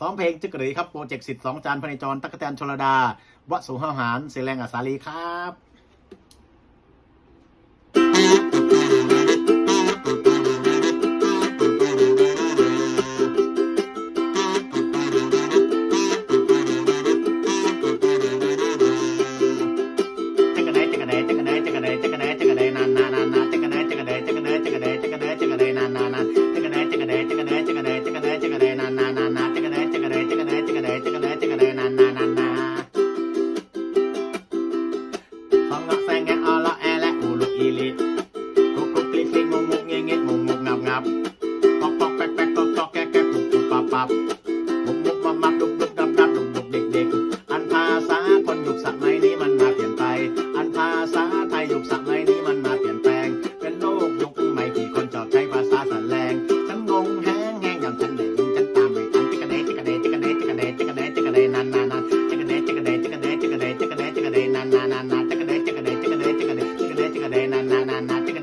สองเพลงจึกหรือครับโปรเจกต์สิทธิ์สองจานพเนจรตั๊กแตนชลดาวะสุหหารเสแรงอาสาลีครับ na na na na na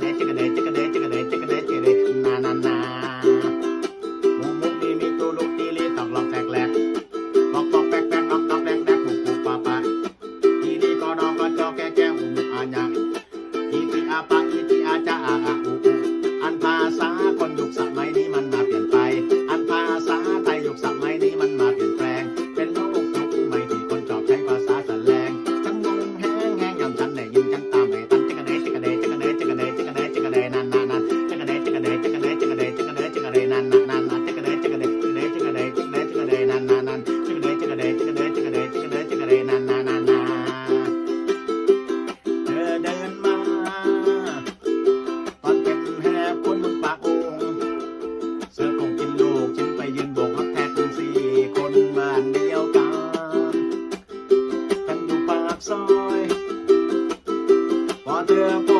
te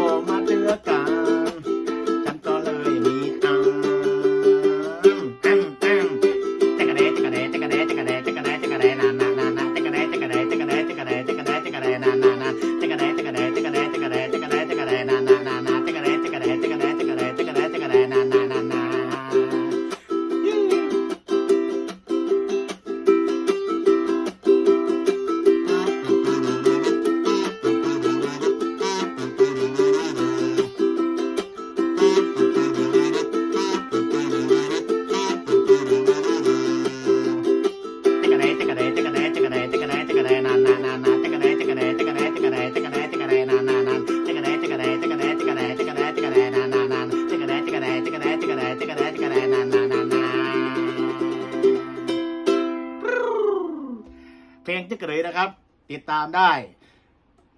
เพลงจะเกยนะครับ ติดตามได้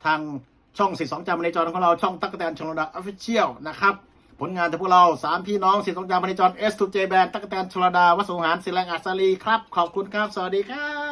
ทางช่อง 42จามในจอนของเราช่องตั๊กแตนชนระดาออฟฟิเชียลนะครับ ผลงานจากพวกเรา 3 พี่น้อง 42จามในจอน S2J Band ตั๊กแตนชนรดาวัสุหานศิลาอัสาลีครับ ขอบคุณครับ สวัสดีครับ